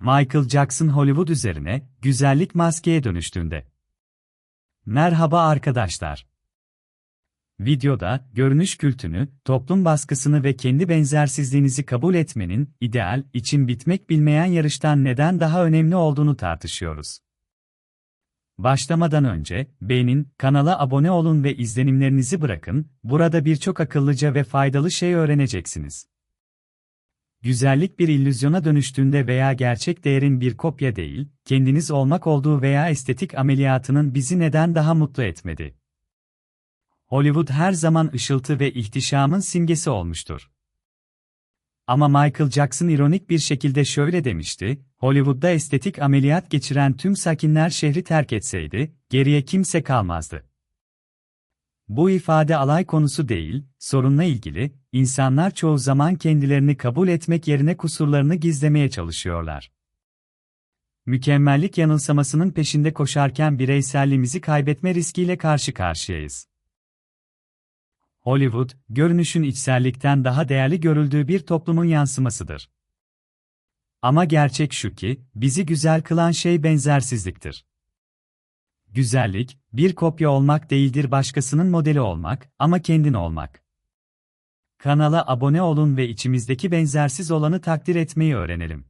Michael Jackson Hollywood üzerine güzellik maskeye dönüştüğünde. Merhaba arkadaşlar. Videoda görünüş kültünü, toplum baskısını ve kendi benzersizliğinizi kabul etmenin ideal için bitmek bilmeyen yarıştan neden daha önemli olduğunu tartışıyoruz. Başlamadan önce beğenin, kanala abone olun ve izlenimlerinizi bırakın. Burada birçok akıllıca ve faydalı şey öğreneceksiniz. Güzellik bir illüzyona dönüştüğünde veya gerçek değerin bir kopya değil, kendiniz olmak olduğu veya estetik ameliyatının bizi neden daha mutlu etmedi? Hollywood her zaman ışıltı ve ihtişamın simgesi olmuştur. Ama Michael Jackson ironik bir şekilde şöyle demişti, Hollywood'da estetik ameliyat geçiren tüm sakinler şehri terk etseydi, geriye kimse kalmazdı. Bu ifade alay konusu değil, sorunla ilgili, insanlar çoğu zaman kendilerini kabul etmek yerine kusurlarını gizlemeye çalışıyorlar. Mükemmellik yanılsamasının peşinde koşarken bireyselliğimizi kaybetme riskiyle karşı karşıyayız. Hollywood, görünüşün içsellikten daha değerli görüldüğü bir toplumun yansımasıdır. Ama gerçek şu ki, bizi güzel kılan şey benzersizliktir. Güzellik, bir kopya olmak değildir başkasının modeli olmak, ama kendin olmak. Kanala abone olun ve içimizdeki benzersiz olanı takdir etmeyi öğrenelim.